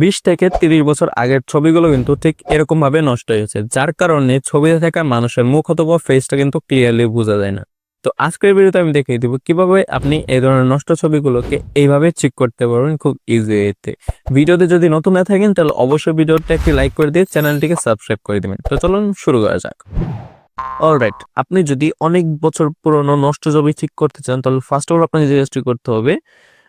বিশ থেকে তিরিশ বছর আগের ছবিগুলো কিন্তু ঠিক এরকম ভাবে নষ্ট হয়েছে যার কারণে ছবিতে থাকা মানুষের মুখ অথবা ফেসটা কিন্তু ক্লিয়ারলি বোঝা যায় না। তো আজকের ভিডিওতে আমি দেখিয়ে দিব কীভাবে আপনি এই ধরনের নষ্ট ছবিগুলোকে এইভাবে চেক করতে পারবেন খুব ইজি ওয়েতে ভিডিওতে যদি নতুন না থাকেন, তাহলে অবশ্যই ভিডিওটা একটি লাইক করে দিয়ে চ্যানেলটিকে সাবস্ক্রাইব করে দিবেন। তো চলুন শুরু করা যাক। অলরাইট আপনি যদি অনেক বছর পুরনো নষ্ট ছবি ঠিক করতে চান, তাহলে ফার্স্ট অফ অল আপনাকে কাজটি করতে হবে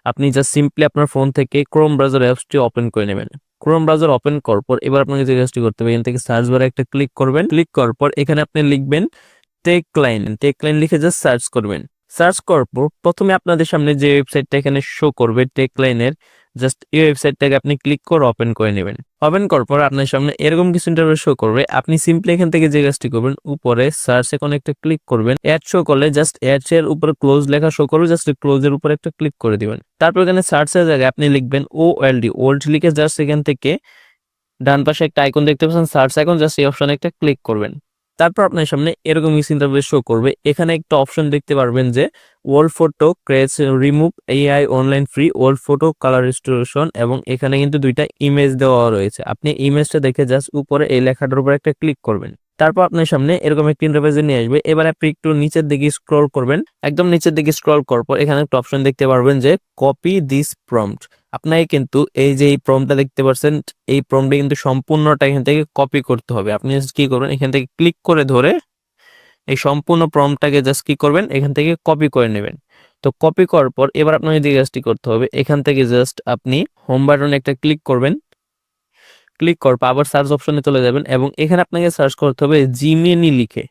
আপনি জাস্ট সিম্পলি আপনার ফোন থেকে ক্রোম ব্রাউজার অ্যাপসটি ওপেন করে নেবেন। ক্রোম ব্রাউজার ওপেন করার পর এবার আপনাকে যে কাজটি করতে হবে, এখান থেকে সার্চ বারে একটা ক্লিক করবেন। ক্লিক করার পর এখানে আপনি লিখবেন টেক লাইন টেক লাইন লিখে জাস্ট সার্চ করবেন। সার্চ করার পর প্রথমে আপনাদের সামনে যে ওয়েবসাইটটা এখানে শো করবে টেক লাইনের জাস্ট এই ওয়েবসাইটটাকে আপনি ক্লিক করে ওপেন করে নেবেন। ওপেন করার পর আপনার সামনে এরকম কিছু ইন্টারভিউ শো করবে। আপনি সিম্পলি এখান থেকে যে কাজটি করবেন, উপরে সার্চ এখন একটা ক্লিক করবেন। অ্যাড শো করলে জাস্ট অ্যাডস এর উপরে ক্লোজ লেখা শো করবে জাস্ট ক্লোজ এর উপরে একটা ক্লিক করে দিবেন। তারপর এখানে সার্চের জায়গায় আপনি লিখবেন ও এল ডি ওল্ড লিখে জাস্ট এখান থেকে ডান পাশে একটা আইকন দেখতে পাচ্ছেন। সার্চ আইকন জাস্ট এই অপশনে একটা ক্লিক করবেন। তারপর আপনার সামনে এরকম কিছু ইন্টারভিউ শো করবে। এখানে একটা অপশন দেখতে পারবেন যে world photo craze remove AI online free world photo colour restoration এবং এখানে কিন্তু দুইটা ইমেজ দেওয়া রয়েছে। আপনি ইমেজটা দেখে জাস্ট উপরে এই লেখাটার উপর একটা ক্লিক করবেন। তারপর আপনার সামনে এরকম একটি ইন্টারফেসে নিয়ে আসবে। এবার আপনি একটু নিচের দিকে স্ক্রল করবেন। একদম নিচের দিকে স্ক্রল করার পর এখানে একটা অপশন দেখতে পারবেন যে কপি দিস প্রম্পট আপনাকে কিন্তু এই যে এই প্রমটা দেখতে পাচ্ছেন, এই প্রমটা কিন্তু সম্পূর্ণটা এখান থেকে কপি করতে হবে। আপনি জাস্ট কি করবেন, এখান থেকে ক্লিক করে ধরে এই সম্পূর্ণ প্রমটাকে জাস্ট কি করবেন, এখান থেকে কপি করে নেবেন। তো কপি করার পর এবার আপনাকে যে কাজটি করতে হবে, এখান থেকে জাস্ট আপনি হোম বাটনে একটা ক্লিক করবেন। ক্লিক করার পর আবার সার্চ অপশনে চলে যাবেন এবং এখানে আপনাকে সার্চ করতে হবে জিমিনি লিখে।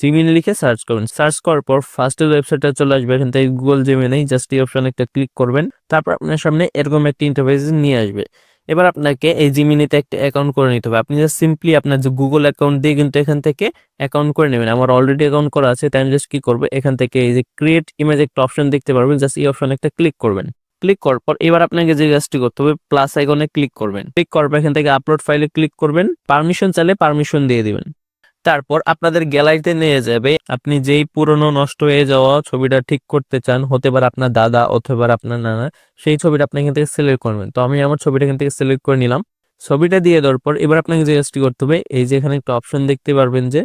জিমিনি লিখে সার্চ করবেন সার্চ করার পর ফার্স্টের ওয়েবসাইটটা চলে আসবে। এখান থেকে গুগল জিমিনি জাস্ট এই অপশনে একটা ক্লিক করবেন। তারপর আপনার সামনে এরকম একটা ইন্টারফেস নিয়ে আসবে। এবার আপনাকে এই জিমিনিতে একটা অ্যাকাউন্ট করে নিতে হবে। আপনি জাস্ট সিম্পলি আপনার যে গুগল অ্যাকাউন্ট দিয়ে কিন্তু এখান থেকে অ্যাকাউন্ট করে নেবেন। আমার অলরেডি অ্যাকাউন্ট করা আছে, তাই আমি জাস্ট কি করব? এখান থেকে এই যে ক্রিয়েট ইমেজ একটা অপশন দেখতে পারবেন। জাস্ট এই অপশনে একটা ক্লিক করবেন। ক্লিক করার পর এবার আপনাকে যে কাজটি করতে হবে প্লাস আইকনে ক্লিক করবেন। ক্লিক করার পর এখান থেকে আপলোড ফাইলে ক্লিক করবেন। পারমিশন চাইলে পারমিশন দিয়ে দিবেন। তারপর আপনাদের গ্যালারিতে নিয়ে যাবে। আপনি যেই পুরনো নষ্ট হয়ে যাওয়া ছবিটা ঠিক করতে চান, হতে পারে আপনার দাদা অথবা আপনার নানা, সেই ছবিটা আপনি এখান থেকে সিলেক্ট করবেন। তো আমি আমার ছবিটা এখান থেকে সিলেক্ট করে নিলাম। ছবিটা দিয়ে দেওয়ার পর এবার আপনাকে যে কাজটি করতে হবে, এই যে এখানে একটা অপশন দেখতে পারবেন যে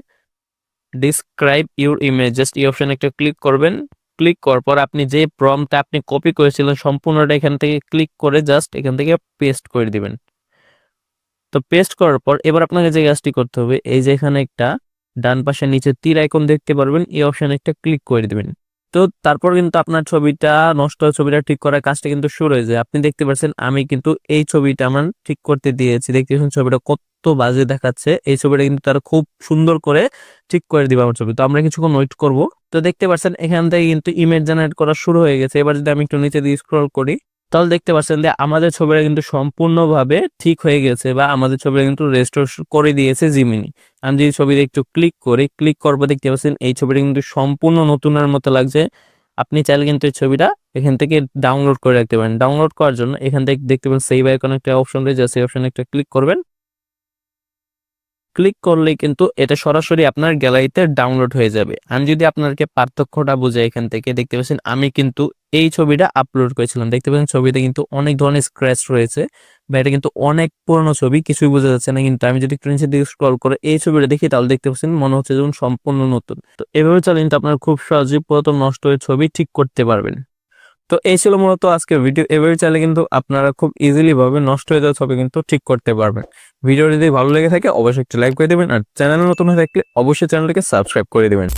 ডিসক্রাইব ইউর ইমেজ জাস্ট এই অপশনে একটা ক্লিক করবেন। ক্লিক করার পর আপনি যে প্রমটা আপনি কপি করেছিলেন, সম্পূর্ণটা এখান থেকে ক্লিক করে জাস্ট এখান থেকে পেস্ট করে দিবেন। তো পেস্ট করার পর এবার আপনাকে যে কাজটি করতে হবে, এই যে এখানে একটা ডান পাশে নিচে তীর আইকন দেখতে পারবেন, এই অপশনে একটা ক্লিক করে দিবেন। তো তারপর কিন্তু আপনার ছবিটা নষ্ট ছবিটা ঠিক করার কাজটা কিন্তু শুরু হয়ে যায়। আপনি দেখতে পাচ্ছেন আমি কিন্তু এই ছবিটা আমার ঠিক করতে দিয়েছি। দেখতে পাচ্ছেন ছবিটা কত বাজে দেখাচ্ছে। এই ছবিটা কিন্তু তারা খুব সুন্দর করে ঠিক করে দিবে আমার ছবি। তো আমরা কিছুক্ষণ ওয়েট করব। তো দেখতে পাচ্ছেন এখান থেকে কিন্তু ইমেজ জেনারেট করা শুরু হয়ে গেছে। এবার যদি আমি একটু নিচে দিয়ে স্ক্রল করি তাহলে দেখতে পাচ্ছেন যে আমাদের ছবিটা কিন্তু সম্পূর্ণভাবে ঠিক হয়ে গেছে বা আমাদের ছবিটা কিন্তু রেস্টোর করে দিয়েছে জিমিনি আমি যদি ছবিতে একটু ক্লিক করি ক্লিক করব দেখতে পাচ্ছেন এই ছবিটা কিন্তু সম্পূর্ণ নতুনের মতো লাগছে। আপনি চাইলে কিন্তু এই ছবিটা এখান থেকে ডাউনলোড করে রাখতে পারেন। ডাউনলোড করার জন্য এখান থেকে দেখতে পাবেন সেই আইকন একটা অপশন রয়েছে, সেই অপশনে একটা ক্লিক করবেন। ক্লিক করলেই কিন্তু এটা সরাসরি আপনার গ্যালারিতে ডাউনলোড হয়ে যাবে। আমি যদি আপনাকে পার্থক্যটা বোঝাই এখান থেকে, দেখতে পাচ্ছেন আমি কিন্তু এই ছবিটা আপলোড করেছিলাম। দেখতে পাচ্ছেন ছবিতে কিন্তু অনেক ধরনের স্ক্র্যাচ রয়েছে। বা এটা কিন্তু অনেক পুরনো ছবি, কিছুই বোঝা যাচ্ছে না। কিন্তু আমি যদি নিচের দিকে স্ক্রল করে এই ছবিটা দেখি, তাহলে দেখতে পাচ্ছেন মনে হচ্ছে যেমন সম্পূর্ণ নতুন। তো এভাবে চালিয়ে কিন্তু আপনার খুব সহজেই পুরাতন নষ্ট হয়ে ছবি ঠিক করতে পারবেন। তো এই ছিল মূলত আজকে ভিডিও এভাবে চাইলে কিন্তু আপনারা খুব ইজিলি ভাবে নষ্ট হয়ে যাওয়া ছবি কিন্তু ঠিক করতে পারবেন। ভিডিও যদি ভালো লেগে থাকে, অবশ্যই একটি লাইক করে দেবেন। আর চ্যানেল নতুন হয়ে থাকলে অবশ্যই চ্যানেলটিকে সাবস্ক্রাইব করে দেবেন।